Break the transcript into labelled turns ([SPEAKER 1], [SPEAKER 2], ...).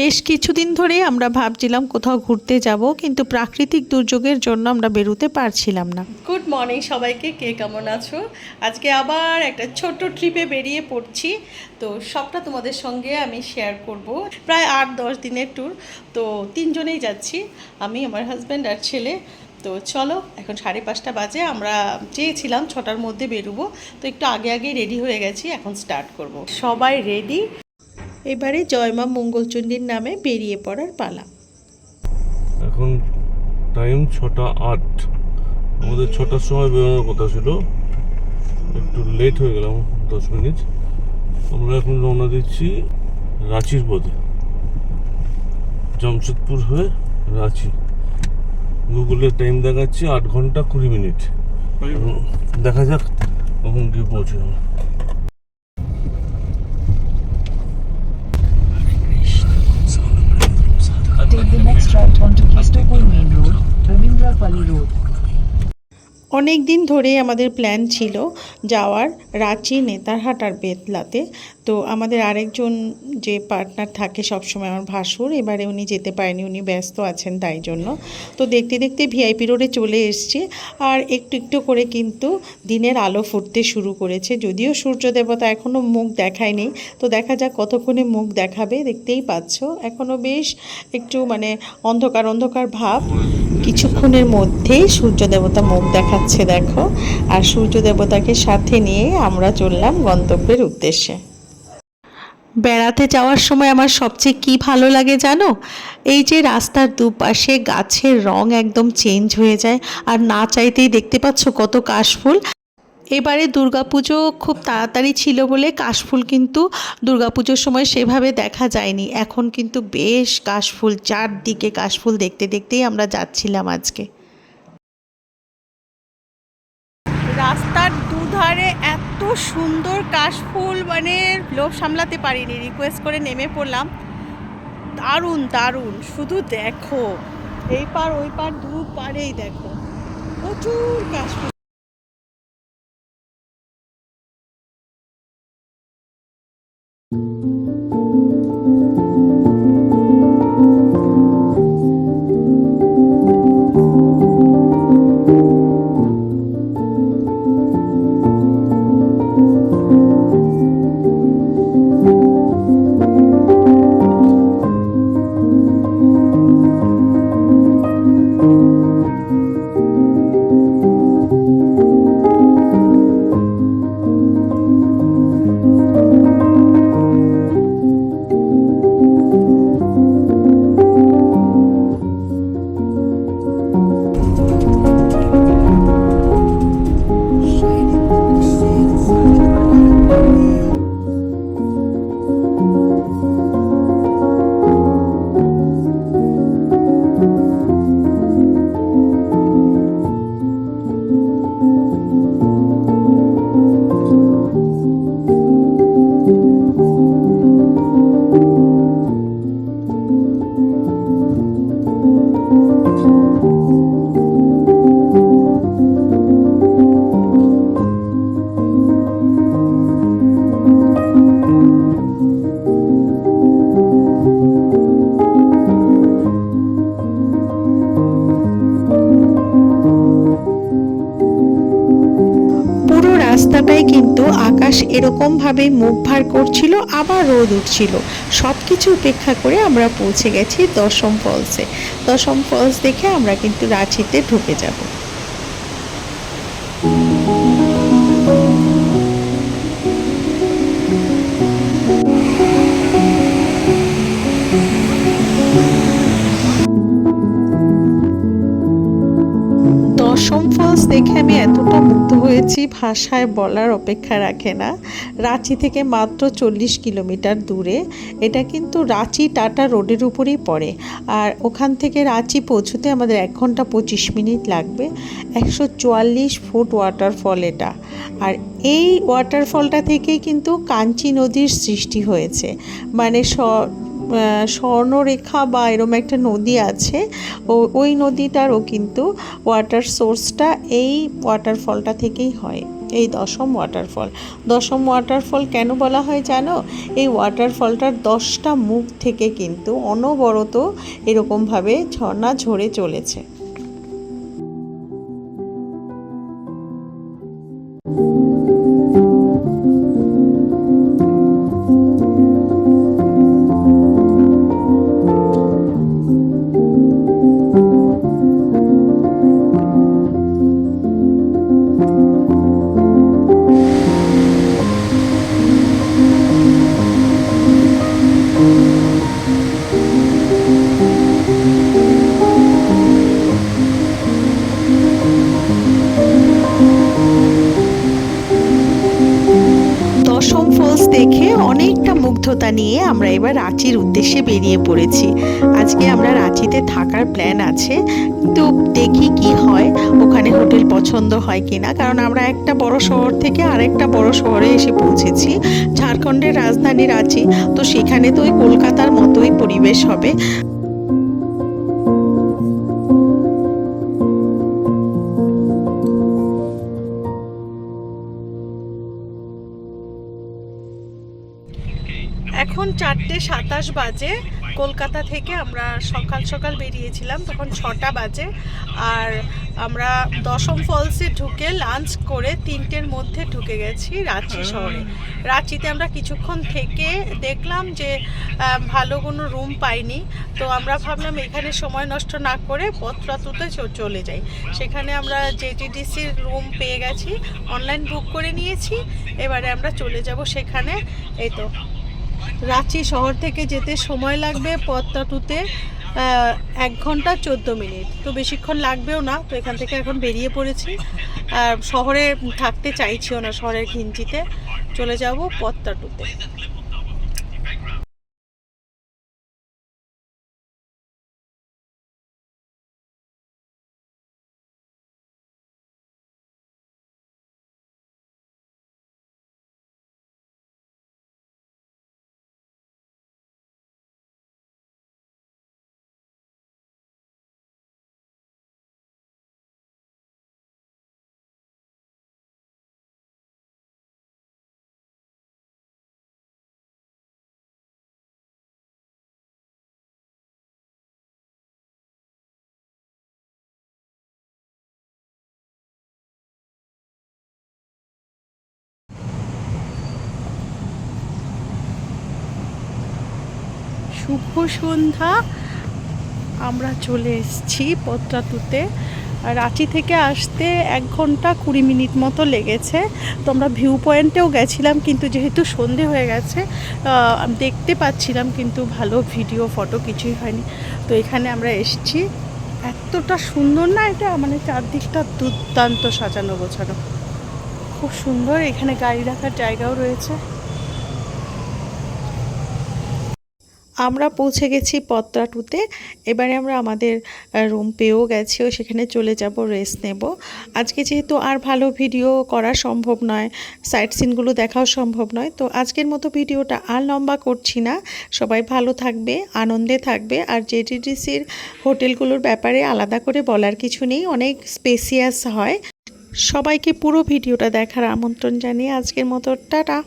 [SPEAKER 1] বেশ কিছুদিন ধরেই আমরা ভাবছিলাম কোথাও ঘুরতে যাব, কিন্তু প্রাকৃতিক দুর্যোগের জন্য আমরা বেরোতে পারছিলাম না।
[SPEAKER 2] গুড মর্নিং সবাইকে, কে কেমন আছো? আজকে আবার একটা ছোট্ট ট্রিপে বেরিয়ে পড়ছি। তো সবটা তোমাদের সঙ্গে আমি শেয়ার করব। প্রায় আট, দশ দিনের ট্যুর তো তিনজনেই যাচ্ছি। আমি, আমার হাজব্যান্ড আর ছেলে। তো চলো, এখন সাড়ে পাঁচটা বাজে, আমরা চেয়েছিলাম ছটার মধ্যে বেরোবো। তো একটু আগে আগে রেডি হয়ে গেছি, এখন স্টার্ট করব। সবাই রেডি
[SPEAKER 1] এবারে জয়মা মঙ্গলচণ্ডীর নামে বেরিয়ে পড়ার পালা।
[SPEAKER 3] এখন টাইম ছটা আট। আমাদের ছটার সময় বেরোনোর কথা ছিল। একটু লেট হয়ে গেলাম দশ মিনিট। আমরা এখন রওনা দিচ্ছি রাঁচির পথে। জামশেদপুর হয়ে রাঁচি। গুগলের টাইম দেখাচ্ছে আট ঘণ্টা কুড়ি মিনিট। দেখা যাক কখন গিয়ে পৌঁছে
[SPEAKER 1] অনেক দিন ধরেই আমাদের প্ল্যান ছিল যাওয়ার রাঁচি নেতারহাট আর বেতলাতে। তো আমাদের আরেকজন যে পার্টনার থাকে সবসময় আমার ভাসুর, এবারে উনি যেতে পারেনি, উনি ব্যস্ত আছেন তাই জন্য। তো দেখতে দেখতে ভিআইপি রোডে চলে এসছে আর একটু একটু করে কিন্তু দিনের আলো ফুটতে শুরু করেছে। যদিও সূর্য দেবতা এখনও মুখ দেখায়নি, তো দেখা যাক কতক্ষণে মুখ দেখাবে, দেখতেই পাচ্ছ। এখনও বেশ একটু মানে অন্ধকার অন্ধকার ভাব। কিছুক্ষণের মধ্যেই সূর্য দেবতা মুখ দেখাচ্ছে, দেখো। আর সূর্য দেবতাকে সাথে নিয়ে আমরা চললাম গন্তব্যের উদ্দেশ্যে। বেড়াতে যাওয়ার সময় আমার সবচেয়ে কি ভালো লাগে জানো? এই যে রাস্তার দুপাশে গাছের রং একদম চেঞ্জ হয়ে যায়, আর না চাইতেই দেখতে পাচ্ছ কত কাশফুল। এবারে দুর্গাপুজো খুব তাড়াতাড়ি ছিল বলে কাশফুল কিন্তু দুর্গাপুজোর সময় সেভাবে দেখা যায়নি। এখন কিন্তু বেশ কাশফুল, চারদিকে কাশফুল দেখতে দেখতেই আমরা যাচ্ছিলাম আজকে।
[SPEAKER 2] রাস্তার দুধারে এত সুন্দর কাশফুল মানে লোভ সামলাতে পারিনি রিকোয়েস্ট করে নেমে পড়লাম। দারুণ দারুণ, শুধু দেখো। এই পার, ওই পার, দু পারেই দেখো। প্রচুর কাশফুল।
[SPEAKER 1] রাস্তাটাই কিন্তু আকাশ এরকমভাবে মুখ ভার করছিল, আবার রোদ উঠছিল। সব কিছু উপেক্ষা করে আমরা পৌঁছে গেছি দশম ফলসে। দশম ফলস দেখে আমরা কিন্তু রাঁচিতে ঢুকে যাব। দেখে আমি এতটা মুগ্ধ হয়েছি, ভাষায় বলার অপেক্ষা রাখে না। রাঁচি থেকে মাত্র চল্লিশ কিলোমিটার দূরে। এটা কিন্তু রাঁচি টাটা রোডের উপরেই পড়ে। আর ওখান থেকে রাঁচি পৌঁছতে আমাদের এক ঘণ্টা পঁচিশ মিনিট লাগবে। একশো চুয়াল্লিশ ফুট ওয়াটারফল এটা। আর এই ওয়াটারফলটা থেকেই কিন্তু কাঞ্চি নদীর সৃষ্টি হয়েছে। মানে স্বর্ণরেখা বা এরম একটা নদী আছে। ও, ওই নদীটারও কিন্তু ওয়াটার সোর্সটা এই ওয়াটারফলটা থেকেই হয়। এই দশম ওয়াটারফল দশম ওয়াটারফল কেন বলা হয় জানো? এই ওয়াটারফলটার দশটা মুখ থেকে কিন্তু অনবরত এরকমভাবে ঝর্ণা ঝরে চলেছে। ফলস দেখে অনেকটা মুগ্ধতা নিয়ে আমরা এবার রাঁচির উদ্দেশ্যে বেরিয়ে পড়েছি। আজকে আমরা রাঁচিতে থাকার প্ল্যান আছে। কিন্তু দেখি কি হয়, ওখানে হোটেল পছন্দ হয় কিনা। কারণ আমরা একটা বড় শহর থেকে আরেকটা বড় শহরে এসে পৌঁছেছি, ঝাড়খণ্ডের রাজধানী রাঁচি। তো সেখানে তো ওই কলকাতার মতোই পরিবেশ হবে।
[SPEAKER 2] এখন চারটে সাতাশ বাজে। কলকাতা থেকে আমরা সকাল সকাল বেরিয়েছিলাম তখন ছটা বাজে। আর আমরা দশম ফলসে ঢুকে লাঞ্চ করে তিনটের মধ্যে ঢুকে গেছি রাঁচি শহরে। রাঁচিতে আমরা কিছুক্ষণ থেকে দেখলাম যে ভালো কোনো রুম পাইনি। তো আমরা ভাবলাম এখানে সময় নষ্ট না করে পত্রাতুতে চলে যাই। সেখানে আমরা জেটিডিসির রুম পেয়ে গেছি অনলাইন বুক করে নিয়েছি। এবারে আমরা চলে যাব সেখানে। এই তো। রাঁচি শহর থেকে যেতে সময় লাগবে পথটাটুতে এক ঘণ্টা চোদ্দ মিনিট। তো বেশিক্ষণ লাগবেও না, তো এখান থেকে এখন বেরিয়ে পড়েছি। আর শহরে থাকতে চাইছিও না শহরের ঘিঞ্চিতে। চলে যাব পদ্মাটুতে শুভ সন্ধ্যা। আমরা চলে এসেছি পদ্মাটুতে আর রাঁচি থেকে আসতে এক ঘণ্টা কুড়ি মিনিট মতো লেগেছে। তো আমরা ভিউ পয়েন্টেও গেছিলাম, কিন্তু যেহেতু সন্ধে হয়ে গেছে দেখতে পাচ্ছিলাম, কিন্তু ভালো ভিডিও, ফটো কিছুই হয়নি। তো এখানে আমরা এসেছি। এতটা সুন্দর না এটা? মানে চারদিকটা দুর্দান্ত সাজানো গোছানো। খুব সুন্দর, এখানে গাড়ি রাখার জায়গাও রয়েছে।
[SPEAKER 1] আমরা পৌঁছে গেছি পত্রাটুতে এবারে আমরা আমাদের রুম পেয়েও গেছি ও সেখানে চলে যাব রেস্ট নেব। আজকে যেহেতু আর ভালো ভিডিও করা সম্ভব নয় সাইট সিনগুলো দেখাও সম্ভব নয়, তো আজকের মতো ভিডিওটা আর লম্বা করছি না। সবাই ভালো থাকবে, আনন্দে থাকবে, আর জেটিডিসির হোটেলগুলোর ব্যাপারে আলাদা করে বলার কিছু নেই, অনেক স্পেসিয়াস হয়। সবাইকে পুরো ভিডিওটা দেখার আমন্ত্রণ জানিয়ে আজকের মতো, টাটা!